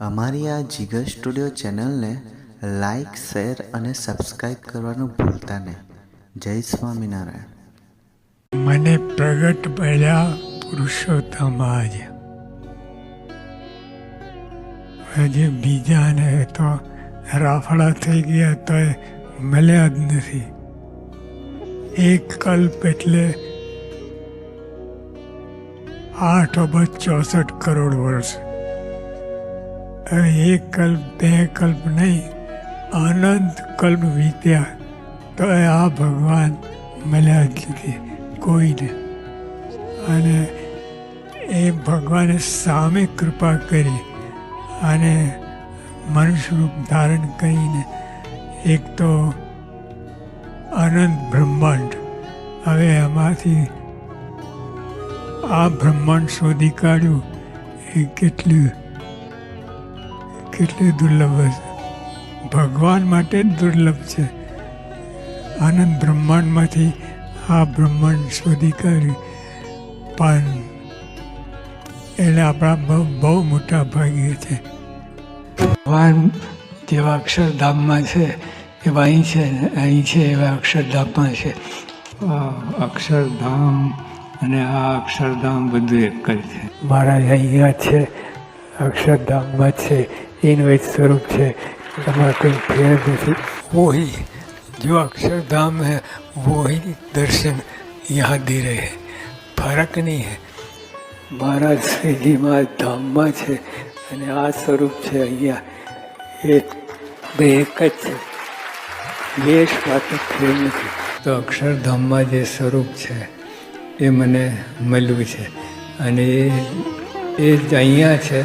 અમારી આ જીગર સ્ટુડિયો ચેનલને લાઈક, શેર અને સબસ્ક્રાઈબ કરવાનું ભૂલતા નહીં. જય સ્વામિનારાયણ. મને પ્રગટ પડ્યા પુરુષોત્તમ આજ. હજી બીજાને તો રાફડા થઈ ગયા તો મળ્યા જ નથી. એક કલ્પ એટલે આઠ અબજ ચોસઠ કરોડ વર્ષ. હવે એક કલ્પ બે કલ્પ નહીં અનંત કલ્પ વીત્યા તો આ ભગવાન મળ્યા નથી કોઈને અને એ ભગવાને સામે કૃપા કરી અને મનુષ્ય રૂપ ધારણ કરીને એક તો અનંત બ્રહ્માંડ. હવે એમાંથી આ બ્રહ્માંડ શોધી કાઢ્યું એ કેટલું કેટલું દુર્લભ છે ભગવાન માટે જ દુર્લભ છે. આનંદ બ્રહ્માંડમાંથી આ બ્રહ્માંડ શોધી કાઢ્યું પણ એટલે આપણા બહુ બહુ મોટા ભાગ્ય છે. ભગવાન જેવા અક્ષરધામમાં છે એવા અહીં છે અહીં છે એવા અક્ષરધામમાં છે. અક્ષરધામ અને આ અક્ષરધામ બધું એક જ છે. મારા અહીંયા છે. અક્ષરધામમાં છે એનું એ સ્વરૂપ છે. તમારે કોઈ ફેર નથી. વોહી જો અક્ષરધામ है વોહી દર્શન दर्शन यहाँ दे ફરક નહીં હે. મહારાજ શ્રીજીમાં ધામમાં છે અને આ સ્વરૂપ છે અહીંયા. એ બે એક જ છે. દેશ વાતો ફેર નથી. તો અક્ષરધામમાં જે સ્વરૂપ છે એ મને મળ્યું છે. અને એ એ જ અહીંયા છે.